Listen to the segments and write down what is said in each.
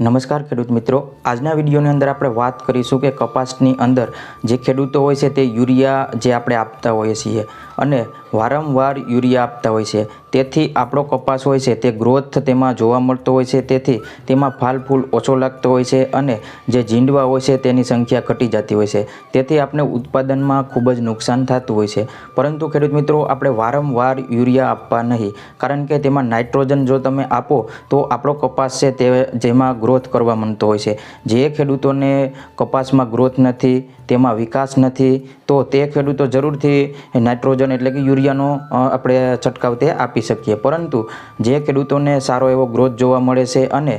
નમસ્કાર ખેડૂત મિત્રો. આજના વિડીયોની અંદર આપણે વાત કરીશું કે કપાસની અંદર જે ખેડૂતો હોય છે તે યુરિયા જે આપણે આપતા હોઈએ છીએ અને વારંવાર યુરિયા આપતા હોય છે. તેથી આપણો કપાસ હોય છે, તે ગ્રોથ તેમાં જોવા મળતો હોય છે, તેથી તેમાં ફાલ ફૂલ ઓછો લાગતો હોય છે અને જે જીંડવા હોય છે તેની સંખ્યા ઘટી જતી હોય છે. તેથી આપણે ઉત્પાદનમાં ખૂબ જ નુકસાન થતું હોય છે. પરંતુ ખેડૂત મિત્રો, આપણે વારંવાર યુરિયા આપવા નહીં. કારણ કે તેમાં નાઇટ્રોજન જો તમે આપો, તો આપણો કપાસ છે તે જેમાં ગ્રોથ કરવા માંડતો હોય છે. જે ખેડૂતોને કપાસમાં ગ્રોથ નથી, તેમાં વિકાસ નથી, તો તે ખેડૂતો જરૂરથી નાઇટ્રોજન એટલે કે યુરિયાનો આપણે છંટકાવ તે આપી શકીએ. પરંતુ જે ખેડૂતોને સારો એવો ગ્રોથ જોવા મળે છે અને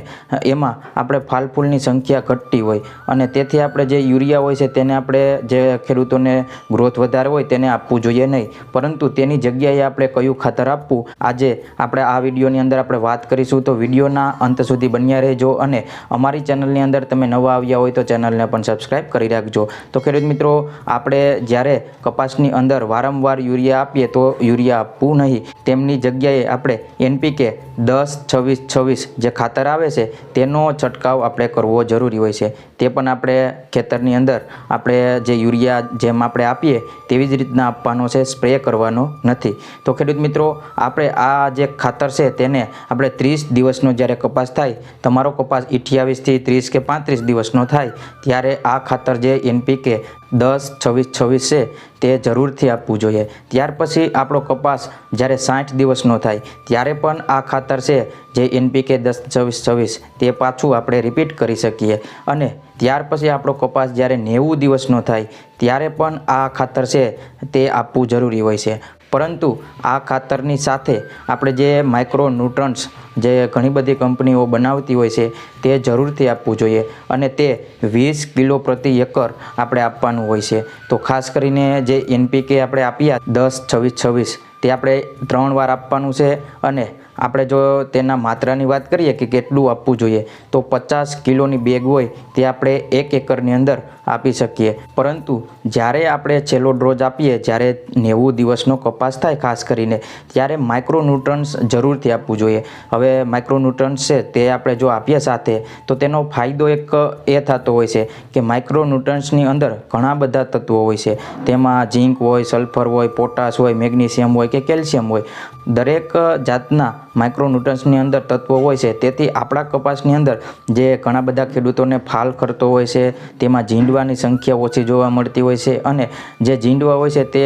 એમાં આપણે ફાલ ફૂલની સંખ્યા ઘટતી હોય અને તેથી આપણે જે યુરિયા હોય છે તેને આપણે જે ખેડૂતોને ગ્રોથ વધારે હોય તેને આપવું જોઈએ નહીં. પરંતુ તેની જગ્યાએ આપણે કયું ખાતર આપવું? આજે આપણે આ વિડીયોની અંદર આપણે વાત કરીશું તો વિડીયોના અંત સુધી બન્યા રહેજો અને અમારી ચેનલની અંદર તમે નવા આવ્યા હોય તો ચેનલને પણ સબસ્ક્રાઈબ કરી રાખજો. તો ખેડૂત મિત્રો, આપણે જ્યારે કપાસની અંદર વારંવાર યુરિયા આપીએ તો યુરિયા આપવું નહીં. તેમની જગ્યાએ આપણે એનપીકે દસ, છવ્વીસ છવ્વીસ જે ખાતર આવે છે, તેનો છંટકાવ આપણે કરવો જરૂરી હોય છે. તે પણ આપણે ખેતરની અંદર આપણે જે યુરિયા જેમ આપણે આપીએ, તેવી જ રીતના આપવાનો છે, સ્પ્રે કરવાનો નથી. તો ખેડૂત મિત્રો, આપણે આ જે ખાતર છે, તેને આપણે ત્રીસ દિવસનો જ્યારે કપાસ થાય, તમારો કપાસ અઠ્યાવીસથી ત્રીસ કે પાંત્રીસ દિવસનો થાય, ત્યારે આ ખાતર જે એનપીકે દસ, છવ્વીસ છવ્વીસ છે, તે જરૂરથી આપવું જોઈએ. ત્યાર પછી આપણો કપાસ જ્યારે સાઠ દિવસનો થાય, ત્યારે પણ આ ખાતર છે જે એનપીકે દસ, છવ્વીસ છવ્વીસ, તે પાછું આપણે રિપીટ કરી શકીએ. અને ત્યાર પછી આપણો કપાસ જ્યારે નેવું દિવસનો થાય, ત્યારે પણ આ ખાતર છે તે આપવું જરૂરી હોય છે. પરંતુ આ ખાતરની સાથે આપણે જે માઇક્રો ન્યુટ્રન્સ જે ઘણી બધી કંપનીઓ બનાવતી હોય છે, તે જરૂરથી આપવું જોઈએ અને તે વીસ કિલો પ્રતિ એકર આપણે આપવાનું હોય છે. તો ખાસ કરીને જે એનપીકે આપણે આપ્યા દસ, છવ્વીસ છવ્વીસ, તે આપણે ત્રણ વાર આપવાનું છે અને આપણે જો તેના માત્રાની વાત કરીએ કે કેટલું આપવું જોઈએ, તો પચાસ કિલોની બેગ હોય તે આપણે એક એકરની અંદર આપી શકીએ. પરંતુ જ્યારે આપણે છેલ્લો ડ્રોજ આપીએ, જ્યારે નેવું દિવસનો કપાસ થાય ખાસ કરીને, ત્યારે માઇક્રોન્યુટ્રન્સ જરૂરથી આપવું જોઈએ. હવે માઇક્રોન્યુટ્રન્સ છે તે આપણે જો આપીએ સાથે, તો તેનો ફાયદો એક એ થતો હોય છે કે માઇક્રોન્યુટ્રન્સની અંદર ઘણા બધા તત્વો હોય છે. તેમાં ઝીંક હોય, સલ્ફર હોય, પોટાશ હોય, મેગ્નેશિયમ હોય કે કેલ્શિયમ હોય. દરેક જાતના માઇક્રોન્યુટ્રન્સની અંદર તત્વો હોય છે. તેથી આપણા કપાસની અંદર જે ઘણા બધા ખેડૂતોને ફાલ કરતો હોય છે, તેમાં ઝીંડવાની સંખ્યા ઓછી જોવા મળતી હોય છે અને જે ઝીંડવા હોય છે તે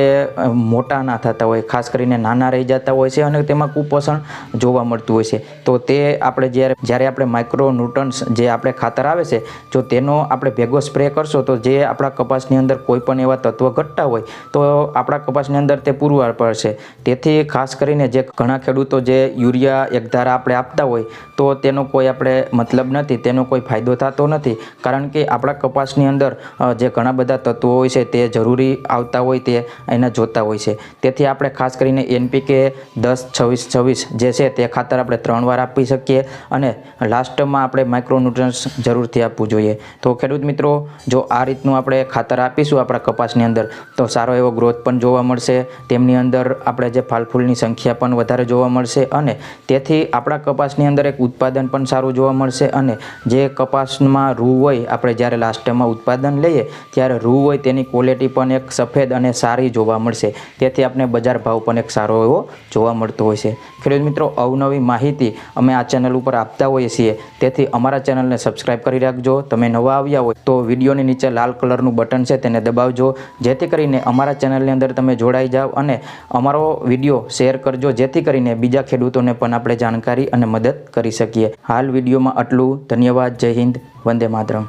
મોટા ના થતા હોય, ખાસ કરીને નાના રહી જતા હોય છે અને તેમાં કુપોષણ જોવા મળતું હોય છે. તો તે આપણે જ્યારે જ્યારે આપણે માઇક્રોન્યુટ્રન્સ જે આપણે ખાતર આવે છે, જો તેનો આપણે ભેગો સ્પ્રે કરશો તો જે આપણા કપાસની અંદર કોઈ પણ એવા તત્વો ઘટતા હોય તો આપણા કપાસની અંદર તે પૂરવાર પડશે. તેથી ખાસ કરીને જે ઘણા ખેડૂતો જે યુરિયા એકધારા આપણે આપતા હોય, તો તેનો કોઈ આપણે મતલબ નથી, તેનો કોઈ ફાયદો થતો નથી. કારણ કે આપણા કપાસની અંદર જે ઘણા બધા તત્વો હોય છે, તે જરૂરી આવતા હોય, તે એને જોતા હોય છે. તેથી આપણે ખાસ કરીને એનપીકે દસ, છવ્વીસ છવ્વીસ જે છે, તે ખાતર આપણે ત્રણ વાર આપી શકીએ અને લાસ્ટમાં આપણે માઇક્રોન્યુટ્રન્સ જરૂરથી આપવું જોઈએ. તો ખેડૂત મિત્રો, જો આ રીતનું આપણે ખાતર આપીશું આપણા કપાસની અંદર, તો સારો એવો ગ્રોથ પણ જોવા મળશે. તેમની અંદર આપણે જે ફાલફૂલની સંખ્યા પણ વધારે જોવા મળશે અને તેથી આપણા કપાસની અંદર એક ઉત્પાદન પણ સારું જોવા મળશે અને જે કપાસમાં રૂ હોય, આપણે જ્યારે લાસ્ટમાં ઉત્પાદન લઈએ, ત્યારે રૂ હોય તેની ક્વોલિટી પણ એક સફેદ અને સારી જોવા મળશે. તેથી આપણે બજાર ભાવ પણ એક સારો એવો જોવા મળતો હોય છે. ખેડૂત મિત્રો, અવનવી માહિતી અમે આ ચેનલ ઉપર આપતા હોઈએ છીએ. તેથી અમારા ચેનલને સબસ્ક્રાઈબ કરી રાખજો. તમે નવા આવ્યા હોય તો વિડીયોની નીચે લાલ કલરનું બટન છે તેને દબાવજો. જેથી કરીને અમારા ચેનલની અંદર તમે જોડાઈ જાઓ અને અમારો વીડિયો શેર કરજો. જેથી કરીને બીજા ખેડૂતોને પણ આપણે જાણકારી અને મદદ કરી શકીએ. હાલ વિડીયોમાં આટલું. ધન્યવાદ. જય હિન્દ. વંદે માતરમ.